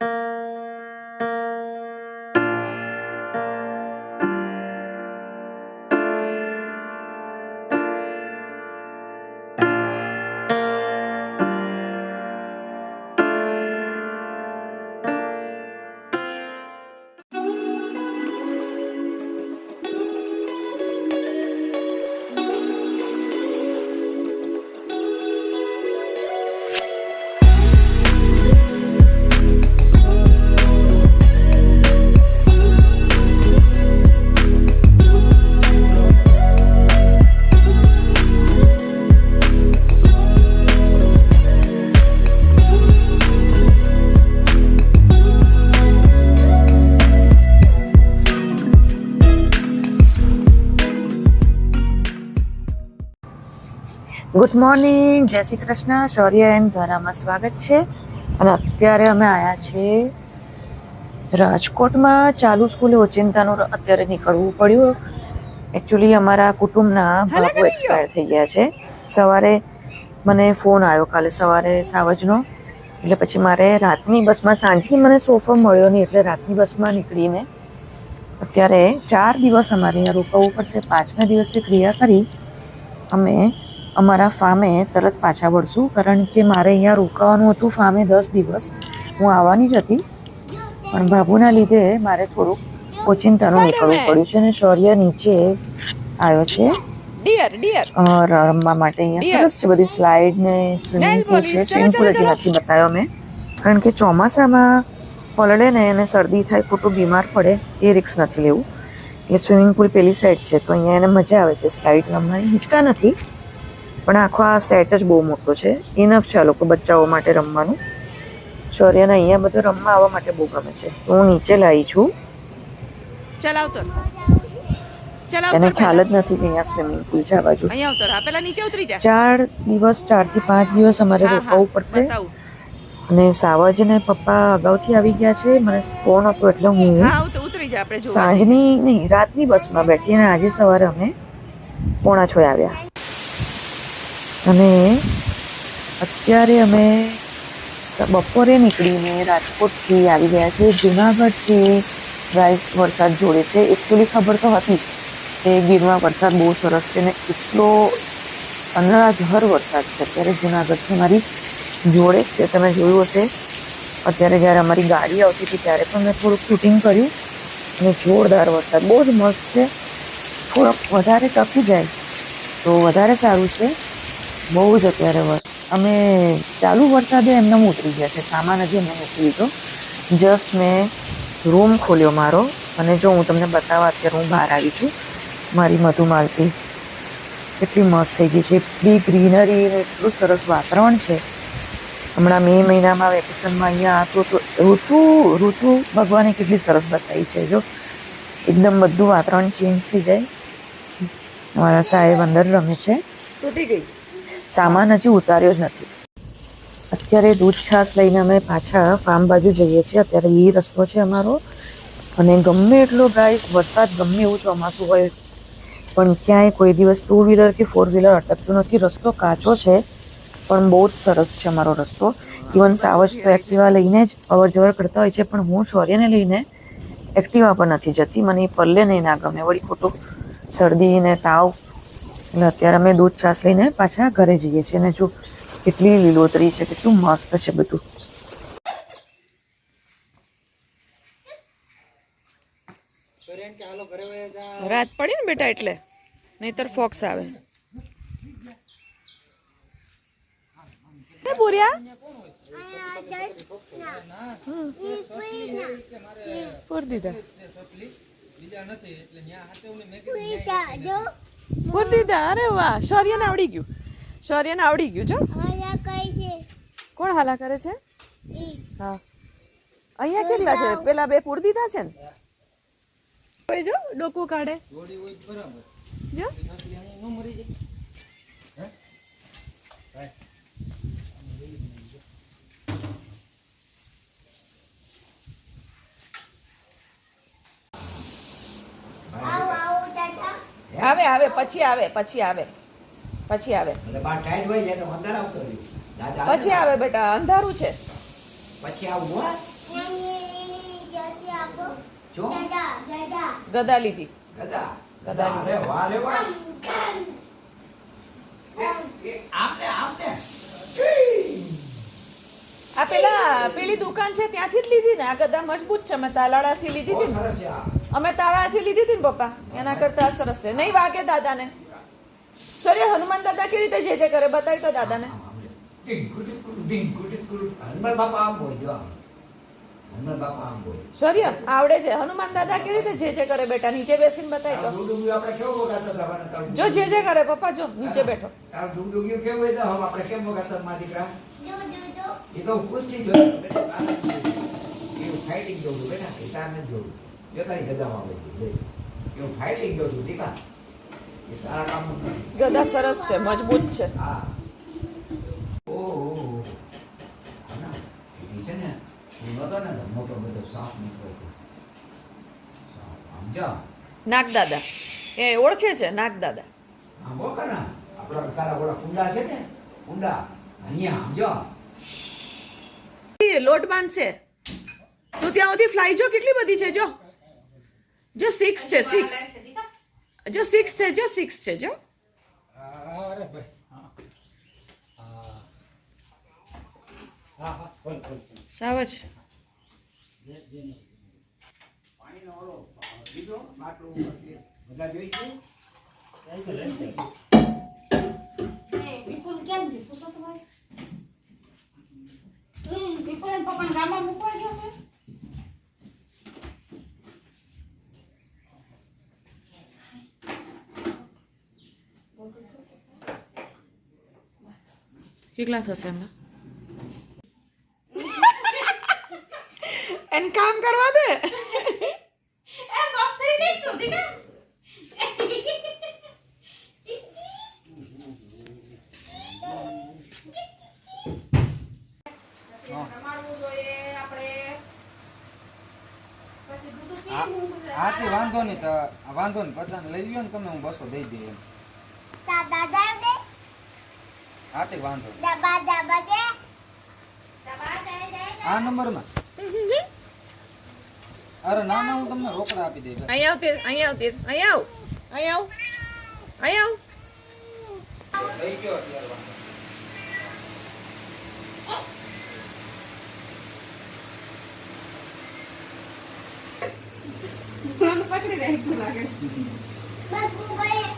Música good morning જય શ્રી કૃષ્ણ. શૌર્ય and ધારામાં સ્વાગત છે. અને અત્યારે અમે આવ્યા છીએ રાજકોટમાં. ચાલુ સ્કૂલે ઓચિંતાનું અત્યારે નીકળવું પડ્યું. એકચ્યુઅલી અમારા કુટુંબના બાપુ એક્સપાયર થઈ ગયા છે. સવારે મને ફોન આવ્યો કાલે સવારે સાવજનો. એટલે પછી મારે રાતની બસમાં સાંજની મને સોફો મળ્યો નહીં એટલે રાતની બસમાં નીકળીને અત્યારે ચાર દિવસ અમારે અહીંયા રોકવું પડશે. પાંચમે દિવસે ક્રિયા કરી. અમે અમારા ફામે તરત પાછા વળશું કારણ કે મારે અહીંયા રોકાવાનું હતું ફામે દસ દિવસ. હું આવવાની જ હતી પણ બાબુના લીધે મારે થોડુંક ઓચિંતાનું નીકળવું પડ્યું છે અને શૌર્ય નીચે આવ્યો છે. ડિયર ડિયર રમવા માટે અહીંયા સરસ છે બધી સ્લાઇડ ને સ્વિમિંગ પુલ છે. સ્વિમિંગ પુલ હજી નથી બતાવ્યો મેં. કારણ કે ચોમાસામાં પલળે ને એને શરદી થાય ખોટું બીમાર પડે એ રિક્સ નથી લેવું. એટલે સ્વિમિંગ પુલ પેલી સાઈડ છે તો અહીંયા એને મજા આવે છે. સ્લાઇડ રમવાની. હિંચકા નથી. પણ આખો આ સેટ જ બહુ મોટો છે. ઇનફ છે આ લોકો બચ્ચાઓ માટે રમવાનું. શૌર્યને અહીંયા બધું રમવા આવવા માટે બહુ ગમે છે. તો હું નીચે લાવી છું. ચલાવતો એને ખ્યાલ જ નથી કે અહીંયા સ્વિમિંગ પુલ છે આ બાજુ. ચાર દિવસ ચારથી પાંચ દિવસ અમારે રોકાવું પડશે. અને સાવજ ને પપ્પા અગાઉથી આવી ગયા છે. મને ફોન હતો એટલે હું ઉતરી આપણે સાંજની નહીં રાતની બસમાં બેઠી અને આજે સવારે અમે પોણા છ આવ્યા. અને અત્યારે અમે બપોરે નીકળીને રાજકોટથી આવી ગયા છીએ. જુનાગઢથી રાઈસ વરસાદ જોડે છે. એકચ્યુઅલી ખબર તો હતી જ કે ગીરમાં વરસાદ બહુ સરસ છે ને એટલો અનરાધર વરસાદ છે. અત્યારે જુનાગઢથી મારી જોડે જ છે. તમે જોયું હશે. અત્યારે જ્યારે અમારી ગાડી આવતી હતી ત્યારે પણ મેં થોડુંક શૂટિંગ કર્યું અને જોરદાર વરસાદ. બહુ જ મસ્ત છે. થોડોક વધારે તકી જાય તો વધારે સારું છે. બહુ જ અત્યારે વર અમે ચાલુ વરસાદે એમને ઉતરી ગયા છે, સામાન હજી મેં મૂકી દીધો. જસ્ટ મેં રૂમ ખોલ્યો મારો અને જો હું તમને બતાવવા અત્યારે હું બહાર આવી છું, મારી મધુમાલતી કેટલી મસ્ત થઈ ગઈ છે, એટલી ગ્રીનરી અને એટલું સરસ વાતાવરણ છે. હમણાં મે મહિનામાં વેકેશનમાં અહીંયા તો તો ઋતુ ઋતુ ભગવાને કેટલી સરસ બતાવી છે, જો. એકદમ બધું વાતાવરણ ચેન્જ થઈ જાય. અમારા સાહેબ અંદર રમે છે. તૂટી ગઈ. સામાન હજી ઉતાર્યો જ નથી. અત્યારે દૂધ છાશ લઈને અમે પાછા ફાર્મ બાજુ જઈએ છીએ. અત્યારે એ રસ્તો છે અમારો. અને ગમે એટલો ગાઈસ વરસાદ ગમે એવું ચોમાસું હોય, પણ ક્યાંય કોઈ દિવસ ટુ વ્હીલર કે ફોર વ્હીલર અટકતું નથી. રસ્તો કાચો છે, પણ બહુ જ સરસ છે અમારો રસ્તો. ઇવન સાવજ તો એક્ટિવા લઈને જ અવર જવર કરતા હોય છે, પણ હું શૌર્યને લઈને એક્ટિવા પર નથી જતી. મને એ પલ્લે નહીં ના ગમે. વળી ખોટું શરદી ને તાવ એટલે અત્યારે અમે દૂધ છાશ લઈને પાછા ઘરે જઈએ છીએ. અને જો કેટલી લીલોતરી છે કેટલું મસ્ત છે બધું. રાત પડી ને બેટા એટલે? નહીતર ફોક્સ આવે. એ બોર્યા. હમ. પૂર દીધા. પૂર દીધા અરે વાહ શૌર્યને આવડી ગયું. શૌર્યને આવડી ગયું જો. કોણ હાલા કરે છે? હા. અહીંયા કેટલા છે? પેલા બે પૂર દીધા છે ને? કોઈ જો ડોકું કાઢે. જો. આવે આવે પછી આવે પછી આવે. પછી આવે. પછી આવે બેટા અંધારું છે. પછી આવું ગદા લીધી. આ પેલા પેલી દુકાન છે ત્યાંથી જ લીધી ને? આ ગદા મજબૂત છે મેં તાલાળાથી લીધી હતી ને. અમે તારાથી લીધી હતી ને પપ્પા? એના કરતા સરસ છે. નહીં વાગે દાદાને. સરે હનુમાન દાદા કેવી રીતે જે જે કરે બતાવી તો દાદાને. સર્ય આવડે છે. હનુમાન દાદા કેવી રીતે જે જે કરે બેટા? નીચે બેસીને બતાવી તો. જો જે જે કરે પપ્પા જો નીચે બેઠો. એ તો ખુશ થઈ ગયો ફાઇટિંગ જોવું બેટા એ તાર જોવું જો તારી ગદામાં છે જોઈ. એવું ફાઇટિંગ જોયું દીકરા. એ તારા નથી. ગદા સરસ છે મજબૂત છે. હા. ઓહો છે ને એ નહોતો ને મોટો બધો સાપ નીકળ્યો હતો. સાપ આમ જા નાગ દાદા. એ ઓળખે છે નાગ દાદા. આમ બોલ કે આપણા તારા ઓલા કુંડા છે ને કુંડા. અહીંયા આમ લોટ બાંધશે તું ત્યાં સુધી ફ્લાય જો કેટલી બધી છે જો. જો સિક્સ છે સિક્સ જો સિક્સ છે જો સિક્સ છે જો. સાવજ. પાણીનો ઓલો લીધો માટલું બધા જોઈ છે. ગામમાં મૂકવા ગયો છે? કેટલા થશે એમના એને કામ કરવા દે હા તે વાંધો નહીં તો વાંધો નહીં પચાસ લઈ લ્યો ને તમે હું બસો દઈ હાર્દિક વાંધો દબા દબા દે. દબા દે દે આ નંબરમાં. અરે ના ના હું તમને રોકડા આપી દઈશ. અહીં આવ તેર અહીં આવ તેર અહીં આવ અહીં આવ અહીં આવ. થઈ ગયો અત્યારે વાંધો. પકડી રહી લાગે. બસ મોબાઈલ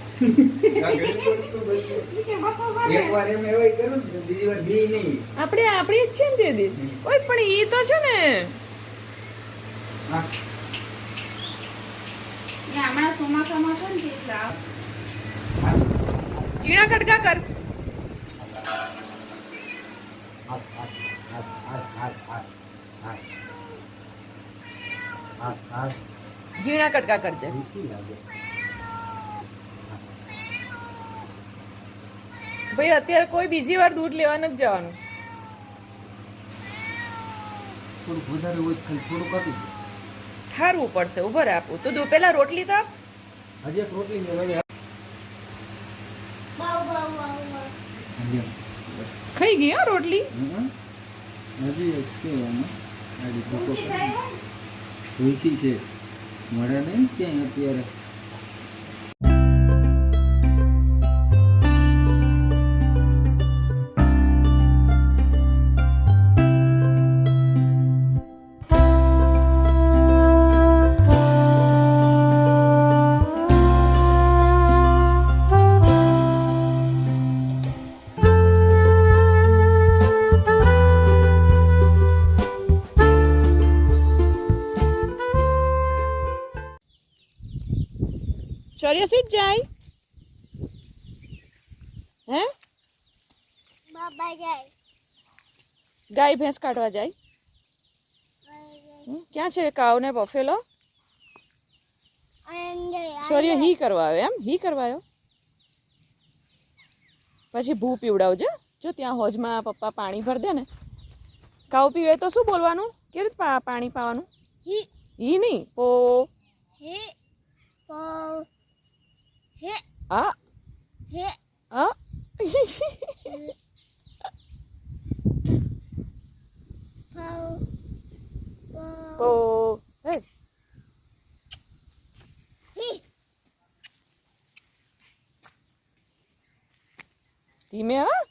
આપણે આપણી જ છે ને દીદી. ઓય પણ ઈ તો છે ને. ચીણા કટકા કર. ઝીણા કટકા કરજે. ભાઈ અત્યારે કોઈ બીજી વાર દૂધ લેવા નથી જવાનું. થોડુંક વધારે હોય આપી દો. ઠારવું પડશે ઉભર રહે આપું. તો દો પેલા રોટલી તો. હજી એક રોટલી ને હવે હજી ખાઈ ગઈ હો રોટલી? હમ. હજી એક છે. ભૂખી છે. મળે નહીં ક્યાંય અત્યારે. ચોર્યાસી જ જાય હે ગાય ભેંસ કાઢવા જાય. ક્યાં છે? કાવ ને બફેલો સોરી હી કરવા આવ્યો એમ? હી કરવા આવ્યો? પછી ભૂ પીવડાવજો. જો ત્યાં હોજમાં પપ્પા પાણી ભર દે ને. કાવ પીવે તો શું બોલવાનું? કેવી રીતે પા- પાણી પાવાનું? હી. નહીં. પો. હે. આ ધીમે હા.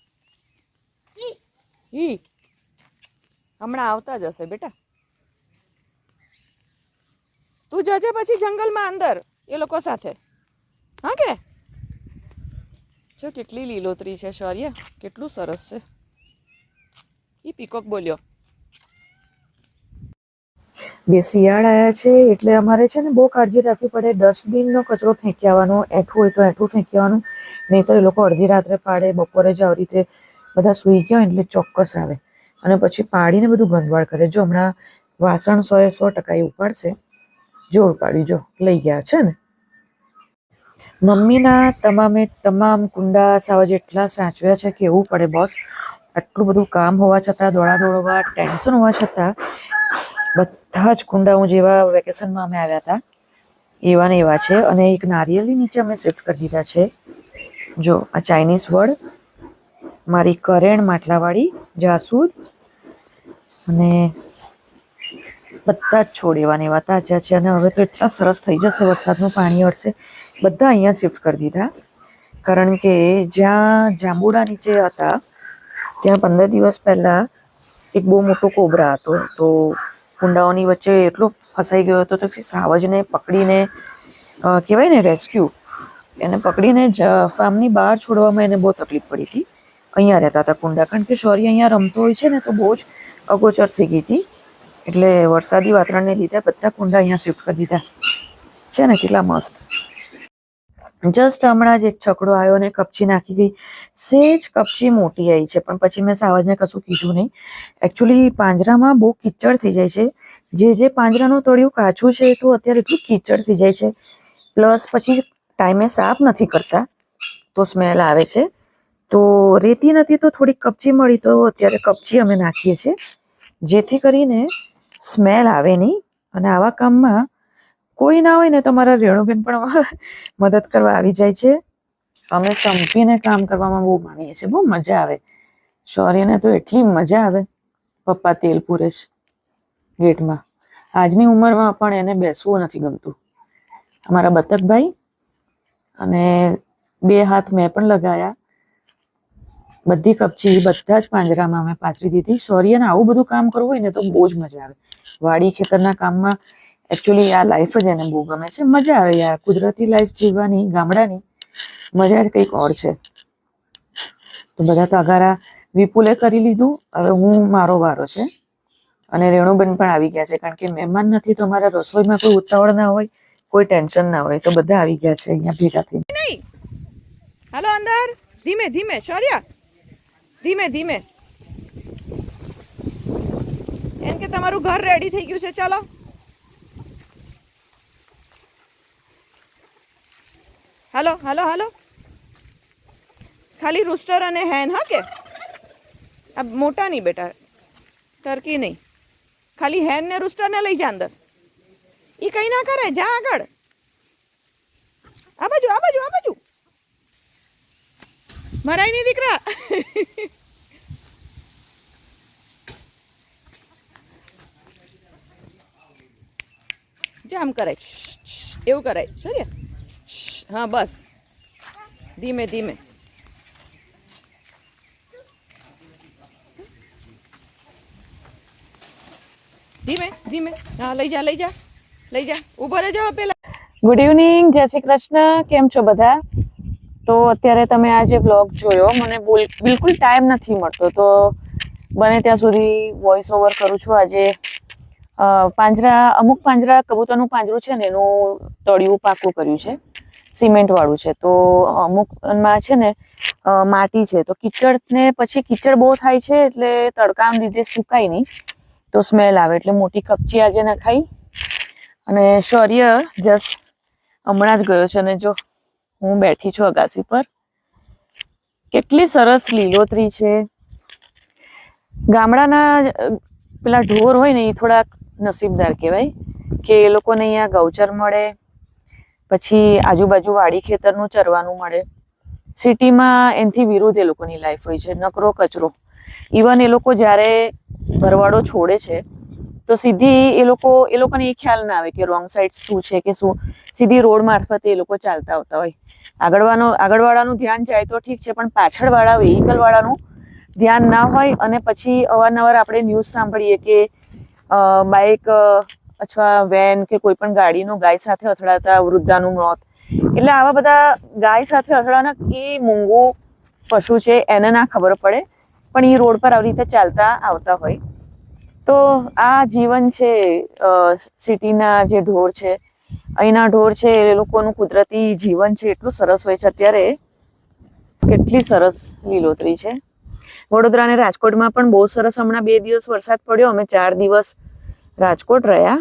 હી. હમણાં આવતા જ હશે બેટા. તું જજે પછી જંગલમાં અંદર એ લોકો સાથે. હા કે જો કેટલી લીલોતરી છે, શૌર્ય. કેટલું સરસ છે. એ પીકોક બોલ્યો. બે શિયાળ આવ્યા છે, એટલે અમારે છે ને બહુ કાળજી રાખવી પડે. ડસ્ટબિનનો કચરો ફેંકી આવવાનો એઠું હોય તો એઠું ફેંકી આવવાનું નહીં તો એ લોકો અડધી રાત્રે પાડે, બપોરે જ આવી રીતે બધા સૂઈ ગયા એટલે ચોક્કસ આવે. અને પછી પાડીને બધું ગંદવાડ કરે. જો હમણાં વાસણ સો એ સો ટકા એ ઉપાડશે. જો ઉપાડ્યું, જો. લઈ ગયા છે ને. મમ્મીના તમામે તમામ કુંડા સાવજ એટલા સાચવ્યા છે કે એવું પડે બોસ આટલું બધું કામ હોવા છતાં દોડા દોડવા ટેન્શન હોવા છતાં, બધા જ કુંડા હું જેવા વેકેશનમાં અમે આવ્યા હતા, એવા ને એવા છે. અને એક નારિયેળની નીચે અમે શિફ્ટ કરી દીધા છે. જો, આ ચાઇનીઝ વડ મારી કરેણ માટલાવાળી જાસૂદ અને બધા જ છોડ એવા ને એવા તાજા છે. અને હવે તો એટલા સરસ થઈ જશે, વરસાદનું પાણી અડશે. બધા અહીંયા શિફ્ટ કરી દીધા. કારણ કે જ્યાં જાંબુડા નીચે હતા, ત્યાં પંદર દિવસ પહેલાં એક બહુ મોટો કોબરા હતો. તો કુંડાઓની વચ્ચે એટલો ફસાઈ ગયો હતો તો સાવજને પકડીને કહેવાય ને રેસ્ક્યુ એને પકડીને જ ફાર્મની બહાર છોડવામાં એને બહુ તકલીફ પડી હતી. અહીંયા રહેતા હતા કુંડા. કારણ કે શૌર્ય અહીંયા રમતો હોય છે ને તો બહુ જ અગોચર થઈ ગઈ હતી. એટલે વરસાદી વાતાવરણને લીધે બધા કુંડા અહીંયા શિફ્ટ કરી દીધા. છે ને, કેટલા મસ્ત. જસ્ટ હમણાં જ એક છકડો આવ્યો અને કપચી નાખી ગઈ. સેજ કપચી મોટી આવી છે, પણ પછી મેં સાવજને કશું કીધું નહીં. એકચ્યુઅલી પાંજરામાં બહુ કિચડ થઈ જાય છે. જે જે પાંજરાનું તળિયું કાચું છે, તો અત્યારે એટલું કિચડ થઈ જાય છે. પ્લસ પછી ટાઈમે સાફ નથી કરતા, તો સ્મેલ આવે છે. તો રેતી નથી, તો થોડીક કપચી મળી, તો અત્યારે કપચી અમે નાખીએ છીએ. જેથી કરીને સ્મેલ આવે નહીં. અને આવા કામમાં કોઈ ના હોય ને તો મારા રેણુબેન પણ મદદ કરવા આવી જાય છે. અમે સંપીને કામ કરવામાં બહુ માનીએ છીએ. બહુ મજા આવે. શૌર્યને તો એટલી મજા આવે. પપ્પા તેલ પૂરે છે ગેટમાં. આજની ઉંમરમાં પણ એને બેસવું નથી ગમતું. અમારા બતકભાઈ અને બે હાથ મેં પણ લગાયા. બધી કપચી, બધા જ પાંજરામાં મેં પાથરી દીધી. શૌર્યને આવું બધું કામ કરવું હોય ને તો બહુ જ મજા આવે. વાડી ખેતરના કામમાં એકચ્યુઅલી આ લાઈફ જ એને બહુ ગમે છે. મજા આવે યાર. કુદરતી લાઈફ જીવવાની, ગામડાની મજા જ કંઈક ઓર છે. તો બધા તો અગારા વિપુલે કરી લીધું. હવે હું, મારો વારો છે. અને રેણુબેન પણ આવી ગયા છે. કારણ કે મહેમાન નથી તો અમારા રસોઈમાં કોઈ ઉતાવળ ના હોય, કોઈ ટેન્શન ના હોય. તો બધા આવી ગયા છે અહીંયા ભેગા થઈને. હાલો, અંદર. ધીમે ધીમે. શૌર્ય. ધીમે ધીમે. એમ કે તમારું ઘર રેડી થઈ ગયું છે. ચાલો. હાલો હાલો હાલો. ખાલી રૂસ્ટર અને હેન હા કે? આ મોટા નહીં બેટા ટર્કી નહીં. ખાલી હેન ને રૂસ્ટરને લઈ જા અંદર. એ કંઈ ના કરે, જા આગળ. આ બાજુ આ બાજુ આ બાજુ. મરાય નહીં દીકરા. જામ કરાય એવું કરાય. શું હા, બસ. ધીમે ધીમે. ધીમે ધીમે. હા, લઈ જા લઈ જા. લઈ જા. ઊભો રહેજો પેલા. ગુડ ઇવનિંગ જય શ્રી કૃષ્ણ. કેમ છો બધા? તો અત્યારે તમે આ જે વ્લોગ જોયો, મને બોલ- બિલકુલ ટાઈમ નથી મળતો. તો બને ત્યાં સુધી વોઇસ ઓવર કરું છું. આજે પાંજરા, અમુક પાંજરા કબૂતરનું પાંજરું છે ને, એનું તળિયું પાકું કર્યું છે. સિમેન્ટ વાળું છે. તો અમુકમાં છે ને માટી છે. તો કિચડને પછી કિચડ બહુ થાય છે એટલે તડકાના લીધે સુકાય નહીં. તો સ્મેલ આવે એટલે મોટી કપચી આજે નખાઈ. અને શૌર્ય જસ્ટ હમણાં જ ગયો છે અને જો હું બેઠી છું અગાસી પર. કેટલી સરસ લીલોતરી છે. ગામડાના પેલા ઢોર હોય ને એ થોડાક નસીબદાર કહેવાય કે એ લોકોને અહીંયા ગૌચર મળે. પછી આજુબાજુ વાડી ખેતરનું ચરવાનું મળે. સિટીમાં એનાથી વિરુદ્ધ એ લોકોની લાઈફ હોય છે, નકરો કચરો. ઇવન એ લોકો જ્યારે ભરવાડો છોડે છે, તો સીધી એ લોકો, એ લોકોને એ ખ્યાલ ના આવે કે રોંગ સાઈડ શું છે કે શું. સીધી રોડ મારફતે એ લોકો ચાલતા આવતા હોય. આગળવાનો, આગળવાળાનું ધ્યાન જાય તો ઠીક છે, પણ પાછળવાળા વ્હીકલવાળાનું ધ્યાન ના હોય અને પછી અવારનવાર આપણે ન્યૂઝ સાંભળીએ કે બાઇક અથવા વેન કે કોઈ પણ ગાડીનું ગાય સાથે અથડાતા વૃદ્ધાનું મોત. એટલે આવા બધા ગાય સાથે અથડાના એ મૂંગું પશુ છે, એને ના ખબર પડે. પણ એ રોડ પર આવી રીતે ચાલતા આવતા હોય. તો આ જીવન છે સિટીના જે ઢોર છે, અહીંના ઢોર છે, એ લોકોનું કુદરતી જીવન છે, એટલું સરસ હોય છે અત્યારે. કેટલી સરસ લીલોતરી છે. વડોદરા અને રાજકોટમાં પણ બહુ સરસ હમણાં બે દિવસ વરસાદ પડ્યો. અમે ચાર દિવસ રાજકોટ રહ્યા.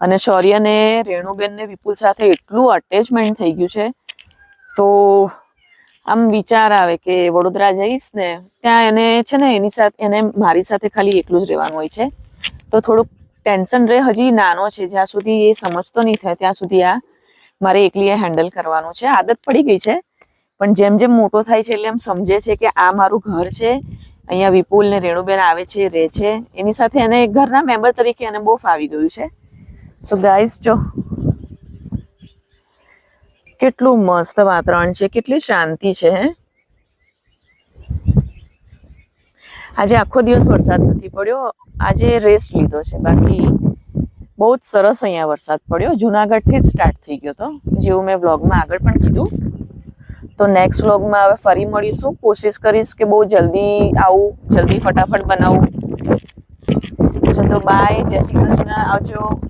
અને શૌર્ય ને રેણુબેન ને વિપુલ સાથે એટલું અટેચમેન્ટ થઈ ગયું છે. તો આમ વિચાર આવે કે વડોદરા જઈશ ને, ત્યાં એને છે ને એની સાથે, એને મારી સાથે ખાલી એકલું જ રહેવાનું હોય છે. તો થોડુંક ટેન્શન રહે. હજી નાનો છે. જ્યાં સુધી એ સમજતો નહીં થાય, ત્યાં સુધી આ મારે એકલી હેન્ડલ કરવાનું છે. આદત પડી ગઈ છે. પણ જેમ જેમ મોટો થાય છે, એટલે એમ સમજે છે કે આ મારું ઘર છે. અહીંયા વિપુલ ને રેણુબેન આવે છે રહે છે. એની સાથે એને ઘરના મેમ્બર તરીકે એને બહુ ફાવી ગયું છે. સો ગાઈસ જો કેટલું મસ્ત વાતાવરણ છે, કેટલી શાંતિ છે, હે? આજે આખો દિવસ વરસાદ નથી પડ્યો, આજે રેસ્ટ લીધો છે. બાકી બહુ જ સરસ અહીંયા વરસાદ પડ્યો. જુનાગઢથી જ સ્ટાર્ટ થઈ ગયો હતો જેવું મેં વ્લોગમાં આગળ પણ કીધું. તો નેક્સ્ટ વ્લોગમાં હવે ફરી મળીશું. કોશિશ કરીશ કે બહુ જલ્દી આવું, જલ્દી ફટાફટ બનાવું. ચલો બાય જય શ્રી કૃષ્ણ. આવજો.